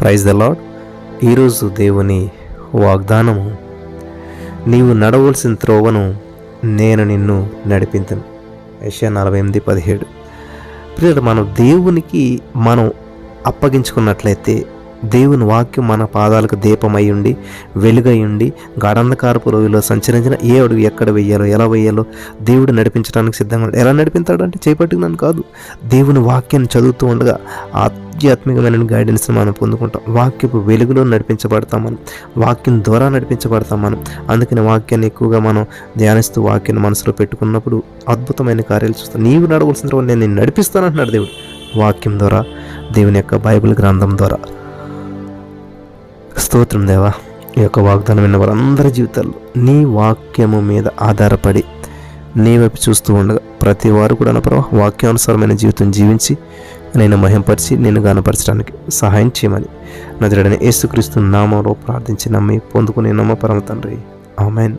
Praise the lord ఈరోజు దేవుని వాగ్దానము నీవు నడవలసిన త్రోవను నేను నిన్ను నడిపించను యెషయా నలభై ఎనిమిది పదిహేడు. పిల్లలు మనం దేవునికి మనం అప్పగించుకున్నట్లయితే దేవుని వాక్యం మన పాదాలకు దీపమై ఉండి వెలుగై ఉండి గాఢంధకారపు రోజులో సంచరించిన ఏ అడుగు ఎక్కడ వెయ్యాలో ఎలా వెయ్యాలో దేవుడు నడిపించడానికి సిద్ధంగా ఎలా నడిపించాడు అంటే చేపట్టుకున్నాను కాదు. దేవుని వాక్యాన్ని చదువుతూ ఉండగా ఆధ్యాత్మికమైన గైడెన్స్ని మనం పొందుకుంటాం. వాక్యపు వెలుగులో నడిపించబడతాం మనం వాక్యం ద్వారా నడిపించబడతాం మనం అందుకని వాక్యాన్ని ఎక్కువగా మనం ధ్యానిస్తూ వాక్యాన్ని మనసులో పెట్టుకున్నప్పుడు అద్భుతమైన కార్యాలు చూస్తాం. నీవు నడవలసిన తర్వాత నేను నడిపిస్తానంటున్నాడు దేవుడు. వాక్యం ద్వారా దేవుని యొక్క బైబిల్ గ్రంథం ద్వారా. స్తోత్రం దేవా. ఈ యొక్క వాగ్దానం విన్న వారందరి జీవితాల్లో నీ వాక్యము మీద ఆధారపడి నీ వైపు చూస్తూ ఉండగా ప్రతి వారు కూడా నా ప్రభావ వాక్యానుసారమైన జీవితం జీవించి నేను మహింపరిచి నేను గానపరచడానికి సహాయం చేయమని నదుడని యేసుక్రీస్తు నామంలో ప్రార్థించి నమ్మి పొందుకునే నమ్మ పరమ తండ్రి. ఆమెన్.